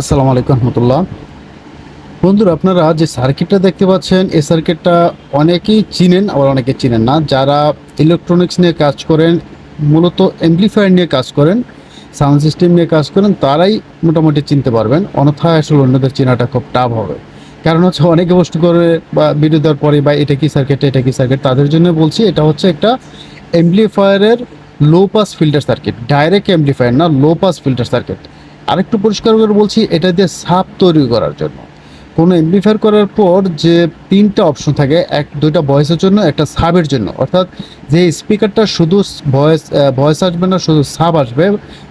আসসালামু আলাইকুম রহমতুল্লাহ। বন্ধুরা, আপনারা যে সার্কিটটা দেখতে পাচ্ছেন, এই সার্কিটটা অনেকেই চিনেন, আবার অনেকে চিনেন না। যারা ইলেকট্রনিক্স নিয়ে কাজ করেন, মূলত অ্যাম্পলিফায়ার নিয়ে কাজ করেন সাউন্ড সিস্টেম নিয়ে কাজ করেন, তারাই মোটামুটি চিনতে পারবেন। অন্যথায় আসলে অন্যদের চেনাটা খুব টাফ হবে। কারণ হচ্ছে অনেকে বস্তু করে, বা ভিডিও দেওয়ার পরে বা এটা কি সার্কিট এটা কি সার্কিট তাদের জন্য বলছি, এটা হচ্ছে একটা অ্যাম্পলিফায়ারের low pass filter circuit direct amplifier না লো পাস ফিল্টার সার্কিট আরেকটু পরিষ্কার করে বলছি, এটা দিয়ে সাপ তৈরি করার জন্য। কোনো এমপ্লিফায়ার করার পর যে তিনটা অপশন থাকে, এক, দুইটা ভয়েসের জন্য, একটা সাবের জন্য। অর্থাৎ যে স্পিকারটা শুধু ভয়েস ভয়েস আসবে না, শুধু সাব আসবে,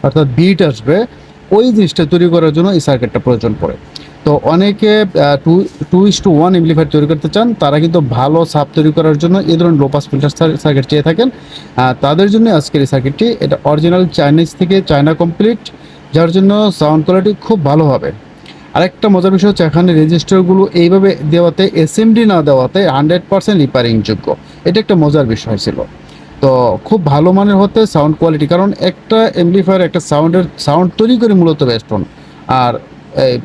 অর্থাৎ বিট আসবে, ওই জিনিসটা তৈরি করার জন্য এই সার্কিটটা প্রয়োজন পড়ে। তো অনেকে two two is two one amplifier তৈরি করতে চান, তারা কিন্তু ভালো সাপ তৈরি করার জন্য এই ধরনের লোপাস ফিল্টার সার্কিট চেয়ে থাকেন। তাদের জন্য আজকের এই সার্কিটটি এটা অরিজিনাল চাইনিজ থেকে চায়না কমপ্লিট যার জন্য সাউন্ড কোয়ালিটি খুব ভালো হবে। আরেকটা মজার বিষয় হচ্ছে এখানে রেজিস্টারগুলো এইভাবে দেওয়াতে এসএমডি না দেওয়াতে হান্ড্রেড পার্সেন্ট রিপেয়ারিং যোগ্য। এটা একটা মজার বিষয় ছিল। তো খুব ভালো মানের হতে সাউন্ড কোয়ালিটি কারণ একটা এমপ্লিফায়ার একটা সাউন্ডের সাউন্ড তৈরি করে মূলত বেস্টন আর এই,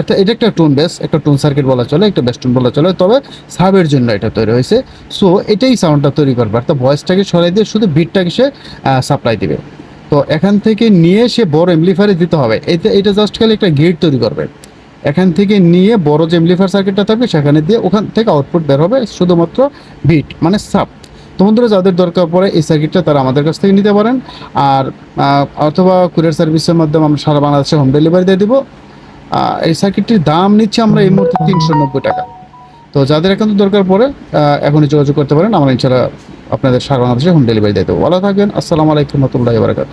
এটা এটা একটা টোন বেস একটা টোন সার্কিট বলা চলে একটা বেস্টন বলা চলে তবে সাবের জন্য এটা তৈরি হয়েছে। সো এটাই সাউন্ডটা তৈরি করবে অর্থাৎ ভয়েসটাকে সরাই দিয়ে শুধু বিটটাকে সে সাপ্লাই দিবে। তো এখান থেকে নিয়ে সে বড় এমপ্লিফায়ারে দিতে হবে। এটা এটা জাস্ট খালি একটা গেট তৈরি করবে। এখান থেকে নিয়ে বড় যে এমপ্লিফায়ার সার্কিটটা থাকবে, সেখানে দিয়ে ওখান থেকে আউটপুট বের হবে শুধুমাত্র বিট মানে সাপ তো বন্ধুরা, যাদের দরকার পড়ে এই সার্কিটটা তারা আমাদের কাছ থেকে নিতে পারেন। আর অথবা কুরিয়ার সার্ভিসের মাধ্যমে আমরা সারা বাংলাদেশে হোম ডেলিভারি দিয়ে দিব। এই সার্কিটটির দাম নিচ্ছে আমরা এই মুহূর্তে তিনশো নব্বই টাকা। তো যাদের একান্ত দরকার পড়ে এখনই যোগাযোগ করতে পারেন। আমরা ইনশাল্লাহ আপনাদের সারা বাংলাদেশে হোম ডেলিভারি দেবো। ভালো থাকবেন আসসালামু আলাইকুম রহমতুল্লাহ বারকাত